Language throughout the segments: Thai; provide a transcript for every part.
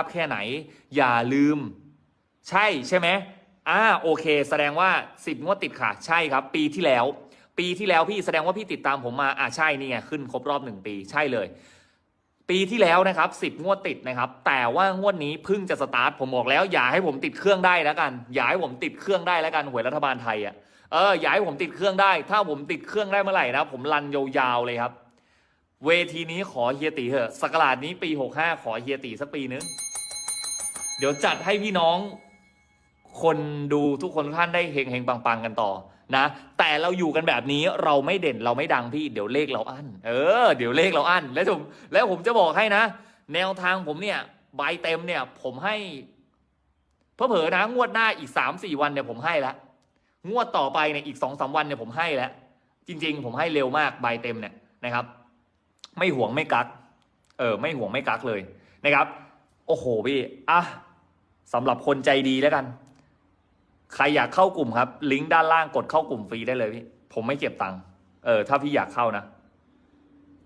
พแค่ไหน อย่าลืม ใช่ใช่ไหมอ่าโอเค แสดงว่า 10 งวดติดค่ะ ใช่ครับ ปีที่แล้ว ปีที่แล้วพี่แสดงว่าพี่ติดตามผมมาอ่าใช่นี่ไงขึ้นครบรอบหนึ่งปีใช่เลย ปีที่แล้วนะครับ10 งวดติดนะครับ แต่ว่างวดนี้เพิ่งจะสตาร์ทผมบอกแล้ว อย่าให้ผมติดเครื่องได้แล้วกันอย่าให้ผมติดเครื่องได้แล้วกันหวยรัฐบาลไทยอะเอออย่าให้ผมติดเครื่องได้ ถ้าผมติดเครื่องได้เมื่อไหร่นะผมรันยาวๆเลยครับ เวทีนี้ขอเฮียตีเถอะสกราดนี้ปี65ขอเฮียตีสักปีนึงเดี๋ยวจัดให้พี่น้อง คนดูทุกคนท่านได้เฮงเฮงปังปังๆกันต่อนะแต่เราอยู่กันแบบนี้เราไม่เด่นเราไม่ดังพี่เดี๋ยวเลขเราอั้นเออเดี๋ยวเลขเราอั้นแล้วผมแล้วผมจะบอกให้นะ แนวทางผมเนี่ยใบเต็มเนี่ย ผมให้เพื่อเผลอนะงวดหน้าอีกสามสี่วันเนี่ยผมให้แล้วงวดต่อไปเนี่ยอีกสองสามวันเนี่ยผมให้แล้วจริง ๆ ผมให้เร็วมากใบเต็มเนี่ยนะครับ ไม่ห่วงไม่กัก เออ ไม่ห่วงไม่กักเลยนะครับ โอ้โหพี่อะสำหรับคนใจดีแล้วกัน ใครอยากเข้ากลุ่มครับ ลิงก์ด้านล่างกดเข้ากลุ่มฟรีได้เลยพี่ผมไม่เก็บตังค์เออ ถ้าพี่อยากเข้านะ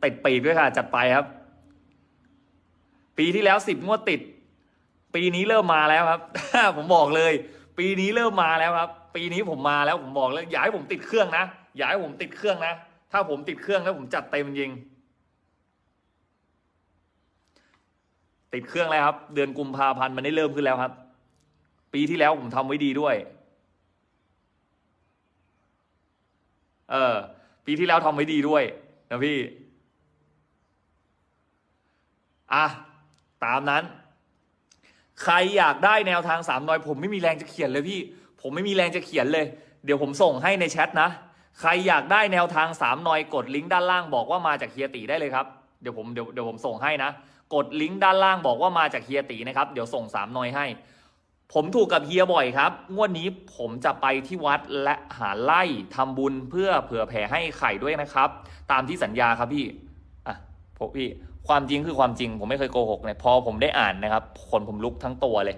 ติดปีกด้วยค่ะ จัดไปครับ ปีที่แล้วสิบงวดติด ปีนี้เริ่มมาแล้วครับ ผมบอกเลย ปีนี้เริ่มมาแล้วครับ ปีนี้ผมมาแล้วผมบอกเลยอย่าให้ผมติดเครื่องนะอย่าให้ผมติดเครื่องนะถ้าผมติดเครื่องแล้วผมจัดเต็มจริง ติดเครื่องแล้วครับ เดือนกุมภาพันธ์มันได้เริ่มขึ้นแล้วครับ ปีที่แล้วผมทำไว้ดีด้วย เออ ปีที่แล้วทำไว้ดีด้วยนะพี่ อะ ตามนั้น ใครอยากได้แนวทางสามนอย ผมไม่มีแรงจะเขียนเลยพี่ ผมไม่มีแรงจะเขียนเลย เดี๋ยวผมส่งให้ในแชทนะ ใครอยากได้แนวทางสามนอยกดลิงก์ด้านล่างบอกว่ามาจากเฮียตีได้เลยครับ เดี๋ยวผมเดี๋ยวเดี๋ยวผมส่งให้นะ กดลิงก์ด้านล่างบอกว่ามาจากเฮียตีนะครับเดี๋ยวส่งสามนอยให้ ผมถูกกับเฮียบ่อยครับ งวดนี้ผมจะไปที่วัดและหาไล่ทำบุญเพื่อเผื่อแผ่ให้ไข่ด้วยนะครับ ตามที่สัญญาครับพี่อะพวกพี่ความจริงคือความจริง ผมไม่เคยโกหกเนี่ยพอผมได้อ่านนะครับขนผมลุกทั้งตัวเลย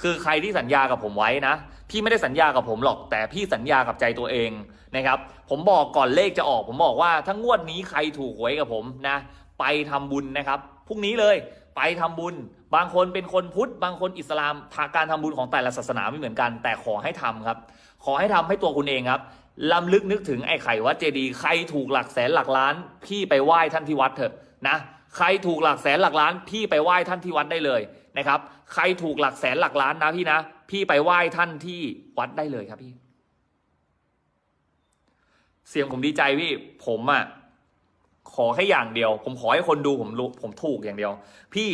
คือใครที่สัญญากับผมไว้นะ พี่ไม่ได้สัญญากับผมหรอก แต่พี่สัญญากับใจตัวเองนะครับ ผมบอกก่อนเลขจะออก ผมบอกว่าถ้างวดนี้ใครถูกหวยกับผมนะ ไปทำบุญนะครับ พรุ่งนี้เลยไปทำบุญ บางคนเป็นคนพุทธ บางคนอิสลามทางการทำบุญของแต่ละศาสนาไม่เหมือนกัน แต่ขอให้ทำครับ ขอให้ทำให้ตัวคุณเองครับลำลึกนึกถึงไอ้ไข่วัดเจดีย์ใครถูกหลักแสนหลักล้าน พี่ไปไหว้ท่านที่วัดเถอะนะใครถูกหลักแสนหลักล้าน พี่ไปไหว้ท่านที่วัดได้เลยนะครับ ใครถูกหลักแสนหลักล้านนะพี่นะ พี่ไปไหว้ท่านที่วัดได้เลยครับพี่ เสียงผมดีใจพี่ ผมอะ่ะ ขอแค่อย่างเดียว ผมขอให้คนดูผมรู้ผมถูกอย่างเดียว พี่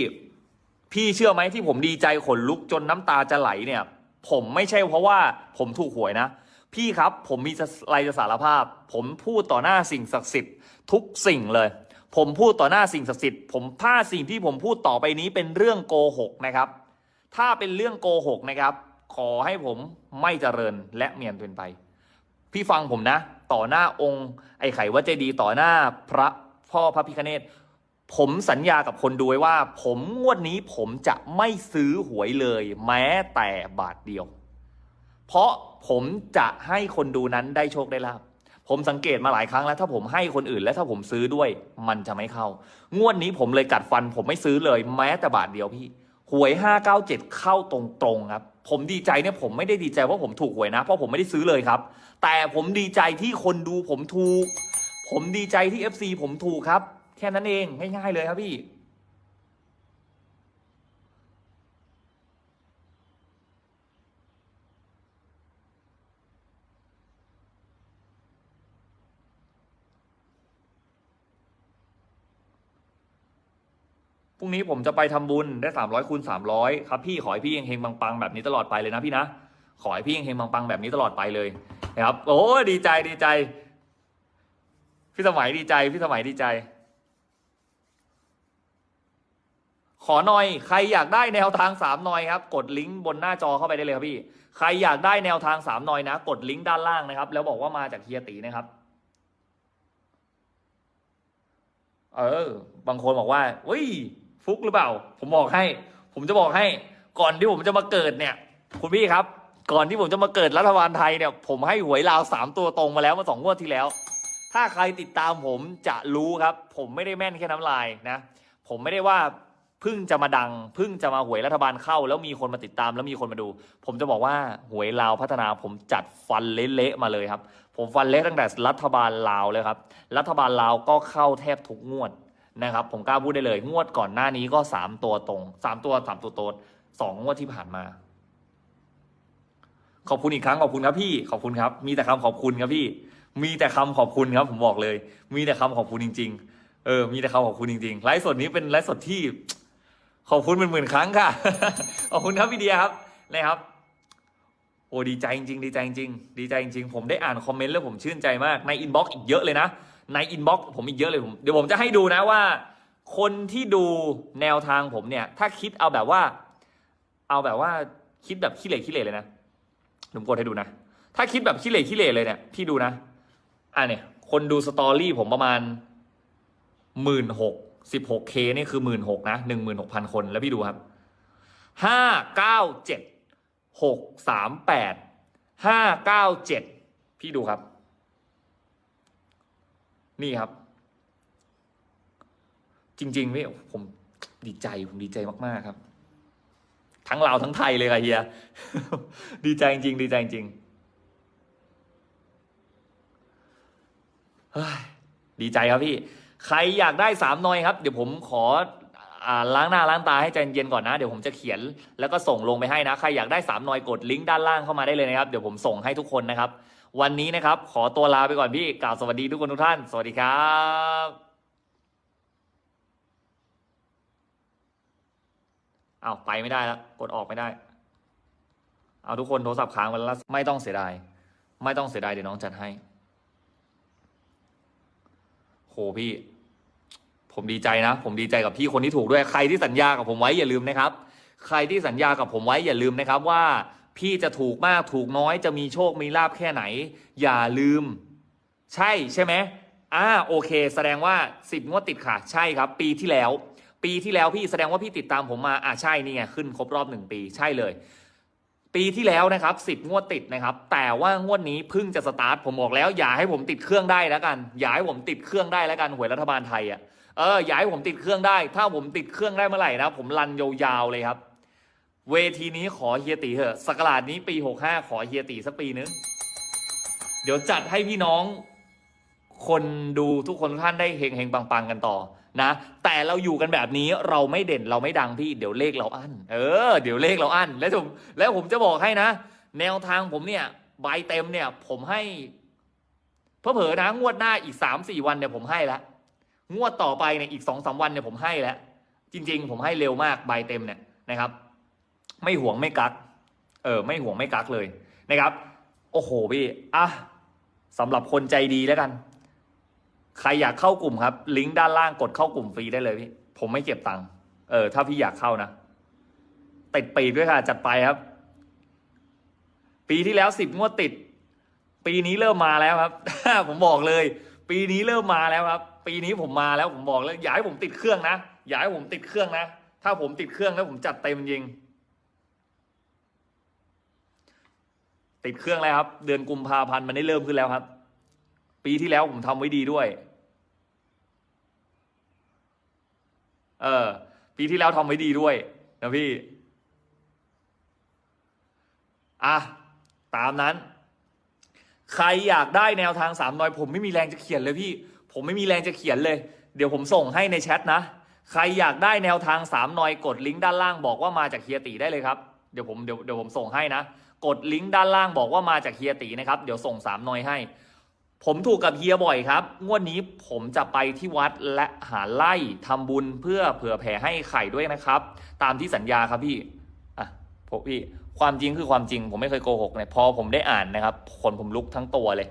พี่เชื่อไหมที่ผมดีใจขนลุกจนน้ำตาจะไหลเนี่ย ผมไม่ใช่เพราะว่าผมถูกหวยนะ พี่ครับผมมีอะไรจะสารภาพ ผมพูดต่อหน้าสิ่งศักดิ์สิทธิ์ทุกสิ่งเลย ผมพูดต่อหน้าสิ่งศักดิ์สิทธิ์ผมถ้าสิ่งที่ผมพูดต่อไปนี้เป็นเรื่องโกหกนะครับ ถ้าเป็นเรื่องโกหกนะครับ ขอให้ผมไม่เจริญและเมียนเป็นไป พี่ฟังผมนะ ต่อหน้าองค์ไอ้ไข่วัดเจดีต่อหน้าพระพ่อพระพิคเนตผมสัญญากับคนดูไว้ว่า ผมงวดนี้ผมจะไม่ซื้อหวยเลย แม้แต่บาทเดียว เพราะผมจะให้คนดูนั้นได้โชคได้ลาบผมสังเกตมาหลายครั้งแล้ว ถ้าผมให้คนอื่นและถ้าผมซื้อด้วย มันจะไม่เข้า งวดนี้ผมเลยกัดฟัน ผมไม่ซื้อเลย แม้แต่บาทเดียวพี่ หวย 597 เข้าตรงๆครับ ผมดีใจเนี่ยผมไม่ได้ดีใจว่าผมถูกหวยนะ เพราะผมไม่ได้ซื้อเลยครับ แต่ผมดีใจที่คนดูผมถูก ผมดีใจที่ FC ผมถูกครับ แค่นั้นเองง่ายๆเลยครับพี่ พรุ่งนี้ผมจะไปทำบุญได้300คูณ300ครับพี่ขอให้พี่เฮงๆปังๆแบบนี้ตลอดไปเลยนะพี่นะขอให้พี่เฮงๆปังๆแบบนี้ตลอดไปเลยนะครับโอ้ดีใจดีใจ พี่สมัยดีใจ พี่สมัยดีใจ ขอหน่อย ใครอยากได้แนวทางสามหน่อยครับ กดลิงก์บนหน้าจอเข้าไปได้เลยครับพี่ ใครอยากได้แนวทางสามหน่อยนะ กดลิงก์ด้านล่างนะครับ แล้วบอกว่ามาจากเฮียตีนะครับเออบางคนบอกว่าอุ้ย ฟุกหรือเปล่า ผมบอกให้ ผมจะบอกให้ ก่อนที่ผมจะมาเกิดเนี่ย คุณพี่ครับ ก่อนที่ผมจะมาเกิดรัฐบาลไทยเนี่ย ผมให้หวยลาวสามตัวตรงมาแล้วมาสองงวดที่แล้ว ถ้าใครติดตามผมจะรู้ครับ ผมไม่ได้แม่นแค่น้ำลายนะ ผมไม่ได้ว่าพิ่งจะมาดังพิ่งจะมาหวยรัฐบาลเข้า แล้วมีคนมาติดตามแล้วมีคนมาดู ผมจะบอกว่าหวยลาวพัฒนาผมจัดฟันเละๆมาเลยครับ ผมฟันเละตั้งแต่รัฐบาลลาวเลยครับ รัฐบาลลาวก็เข้าแทบทุกงวด นะครับผมกล้าพูดได้เลย งวดก่อนหน้านี้ก็สามตัวตรงสามตัวสามตัวโตดสองงวดที่ผ่านมา ขอบคุณอีกครั้งขอบคุณครับพี่ขอบคุณครับ มีแต่คำขอบคุณครับพี่ มีแต่คำขอบคุณครับ ผมบอกเลย มีแต่คำขอบคุณจริง ๆ เออ มีแต่คำขอบคุณจริงๆไลฟ์สดนี้เป็นไลฟ์สดที่ ขอบคุณเป็นหมื่นครั้งค่ะขอบคุณครับพี่เดียครับนะครับโอ้ดีใจจริงดีใจจริงดีใจจริงผมได้อ่านคอมเมนต์แล้วผมชื่นใจมากในอินบ็อกซ์อีกเยอะเลยนะ ในอินบ็อกซ์ผมอีกเยอะเลยผมเดี๋ยวผมจะให้ดูนะว่า คนที่ดูแนวทางผมเนี่ย ถ้าคิดเอาแบบว่า เอาแบบว่าคิดแบบขี้เหร่ขี้เหร่เลยนะผมกดให้ดูนะ ถ้าคิดแบบขี้เหร่ขี้เหร่เลยเนี่ยพี่ดูนะอะเนี่ย คนดูสตอรี่ผมประมาณหมื่นหกสิบหกเคนี่คือหมื่นหกนะหนึ่งหมื่นหกพันคนแล้วพี่ดูครับห้าเก้าเจ็ดหกสามแปดห้าเก้าเจ็ดพี่ดูครับ นี่ครับ จริงๆพี่ผมดีใจผมดีใจมากๆครับ ทั้งเราวทั้งไทยเลยค่ะเฮีย ดีใจจริงดีใจจริงเฮ้ดีใจครับพี่ ใครอยากได้สามหนอยครับ เดี๋ยวผมขอล้างหน้าล้างตาให้ใจเย็นก่อนนะ เดี๋ยวผมจะเขียนแล้วก็ส่งลงไปให้นะ ใครอยากได้สามหนอยกดลิงก์ด้านล่างเข้ามาได้เลยนะครับ เดี๋ยวผมส่งให้ทุกคนนะครับ วันนี้นะครับ ขอตัวลาไปก่อนพี่กล่าวสวัสดีทุกคนทุกท่าน สวัสดีครับอ้าวไปไม่ได้แล้วกดออกไม่ได้ เอาทุกคนโทรศัพท์ค้างว้แล้วไม่ต้องเสียดาย ไม่ต้องเสียดายเดี๋ยวน้องจัดให้ โหพี่ ผมดีใจนะ ผมดีใจกับพี่คนที่ถูกด้วยใครที่สัญญากับผมไว้อย่าลืมนะครับ ใครที่สัญญากับผมไว้อย่าลืมนะครับว่า พี่จะถูกมากถูกน้อยจะมีโชคมีลาบแค่ไหน อย่าลืม ใช่ใช่ไหมอ่าโอเค แสดงว่าสิบงวดติดค่ะ ใช่ครับ ปีที่แล้ว ปีที่แล้วพี่แสดงว่าพี่ติดตามผมมาอ่าใช่นี่ไงขึ้นครบรอบหนึ่งปีใช่เลย ปีที่แล้วนะครับสิบงวดติดนะครับ แต่ว่างวดนี้เพิ่งจะสตาร์ทผมบอกแล้ว อย่าให้ผมติดเครื่องได้แล้วกัน อย่าให้ผมติดเครื่องได้แล้วกันหวยรัฐบาลไทยอะเอออย่าให้ผมติดเครื่องได้ ถ้าผมติดเครื่องได้เมื่อไหร่นะผมรันยาวๆเลยครับ เวทีนี้ขอเฮียตีเถอะสกราดนี้ปีหกห้าขอเฮียตีสักปีนึง เดี๋ยวจัดให้พี่น้อง คนดูทุกคนท่านได้เฮงเฮงๆปังๆกันต่อนะ แต่เราอยู่กันแบบนี้เราไม่เด่นเราไม่ดังพี่ เดี๋ยวเลขเราอั้นเออเดี๋ยวเลขเราอั้นแล้วผมแล้วผมจะบอกให้นะ แนวทางผมเนี่ยใบเต็มเนี่ย ผมให้เผอนะงวดหน้าอีกสามสี่วันเนี่ยผมให้แล้วงวดต่อไปเนี่ยอีกสองสามวันเนี่ยผมให้แล้วจริง ๆ ผมให้เร็วมากใบเต็มเนี่ยนะครับ ไม่ห่วงไม่กัก เออ ไม่ห่วงไม่กักเลยนะครับ โอ้โหพี่อะสำหรับคนใจดีแล้วกัน ใครอยากเข้ากลุ่มครับ ลิงก์ด้านล่างกดเข้ากลุ่มฟรีได้เลยพี่ ผมไม่เก็บตังค์เออ ถ้าพี่อยากเข้านะติดปีกด้วยค่ะ จัดไปครับ ปีที่แล้วสิบงวดติด ปีนี้เริ่มมาแล้วครับ ผมบอกเลย ปีนี้เริ่มมาแล้วครับ ปีนี้ผมมาแล้วผมบอกเลยอย่าให้ผมติดเครื่องนะอย่าให้ผมติดเครื่องนะถ้าผมติดเครื่องแล้วผมจัดเต็มจริง ติดเครื่องแล้วครับ เดือนกุมภาพันธ์มันได้เริ่มขึ้นแล้วครับ ปีที่แล้วผมทำไว้ดีด้วย เออ ปีที่แล้วทำไว้ดีด้วยนะพี่ อะ ตามนั้น ใครอยากได้แนวทางสามนอย ผมไม่มีแรงจะเขียนเลยพี่ ผมไม่มีแรงจะเขียนเลย เดี๋ยวผมส่งให้ในแชทนะ ใครอยากได้แนวทางสามนอยกดลิงก์ด้านล่างบอกว่ามาจากเฮียตีได้เลยครับ เดี๋ยวผมเดี๋ยวเดี๋ยวผมส่งให้นะ กดลิงก์ด้านล่างบอกว่ามาจากเฮียตีนะครับ เดี๋ยวส่งสามนอยให้ ผมถูกกับเฮียบ่อยครับ งวดนี้ผมจะไปที่วัดและหาไล่ทำบุญเพื่อเผื่อแผ่ให้ไข่ด้วยนะครับ ตามที่สัญญาครับพี่อะพวกพี่ความจริงคือความจริง ผมไม่เคยโกหกเนี่ยพอผมได้อ่านนะครับคนผมลุกทั้งตัวเลย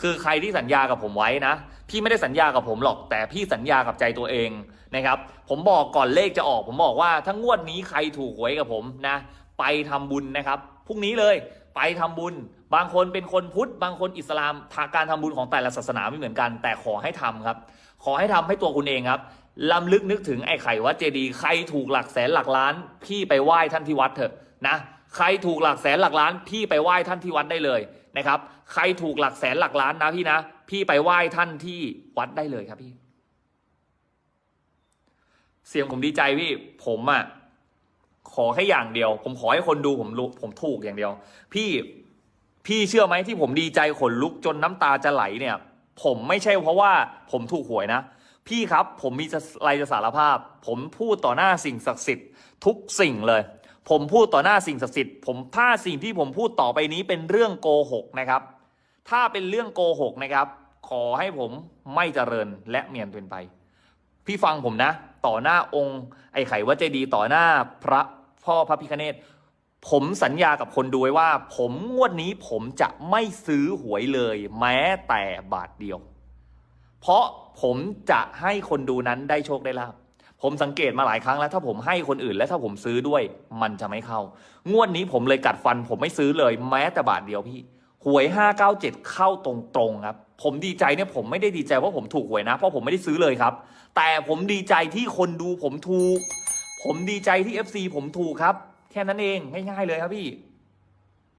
คือใครที่สัญญากับผมไว้นะ พี่ไม่ได้สัญญากับผมหรอก แต่พี่สัญญากับใจตัวเองนะครับ ผมบอกก่อนเลขจะออก ผมบอกว่าถ้างวดนี้ใครถูกหวยกับผมนะ ไปทำบุญนะครับ พรุ่งนี้เลย ไปทำบุญ บางคนเป็นคนพุทธ บางคนอิสลามการทำบุญของแต่ละศาสนาไม่เหมือนกัน แต่ขอให้ทำครับ ขอให้ทำให้ตัวคุณเองครับลำลึกนึกถึงไอ้ไข่วัดเจดีย์ใครถูกหลักแสนหลักล้าน พี่ไปไหว้ท่านที่วัดเถอะนะใครถูกหลักแสนหลักล้าน พี่ไปไหว้ท่านที่วัดได้เลยนะครับ ใครถูกหลักแสนหลักล้านนะพี่นะ พี่ไปไหว้ท่านที่วัดได้เลยครับพี่ เสียงผมดีใจพี่ ผมอะ ขอแค่อย่างเดียว ผมขอให้คนดูผมรู้ผมถูกอย่างเดียว พี่พี่เชื่อไหมที่ผมดีใจขนลุกจนน้ำตาจะไหลเนี่ย ผมไม่ใช่เพราะว่าผมถูกหวยนะ พี่ครับผมมีอะไรจะสารภาพ ผมพูดต่อหน้าสิ่งศักดิ์สิทธิ์ทุกสิ่งเลย ผมพูดต่อหน้าสิ่งศักดิ์สิทธิ์ผมถ้าสิ่งที่ผมพูดต่อไปนี้เป็นเรื่องโกหกนะครับ ถ้าเป็นเรื่องโกหกนะครับ ขอให้ผมไม่เจริญและเมียนเป็นไป พี่ฟังผมนะ ต่อหน้าองค์ ไอ้ไข่วัดเจดีต่อหน้าพระ พ่อพระพิคเนตผมสัญญากับคนดูไว้ว่า ผมงวดนี้ผมจะไม่ซื้อหวยเลย แม้แต่บาทเดียว เพราะผมจะให้คนดูนั้นได้โชคได้ลาบผมสังเกตมาหลายครั้งแล้ว ถ้าผมให้คนอื่นและถ้าผมซื้อด้วย มันจะไม่เข้า งวดนี้ผมเลยกัดฟัน ผมไม่ซื้อเลย แม้แต่บาทเดียวพี่หวย 597 เข้าตรงๆครับ ผมดีใจเนี่ยผมไม่ได้ดีใจว่าผมถูกหวยนะ เพราะผมไม่ได้ซื้อเลยครับ แต่ผมดีใจที่คนดูผมถูก ผมดีใจที่ FC ผมถูกครับ แค่นั้นเองง่ายๆเลยครับพี่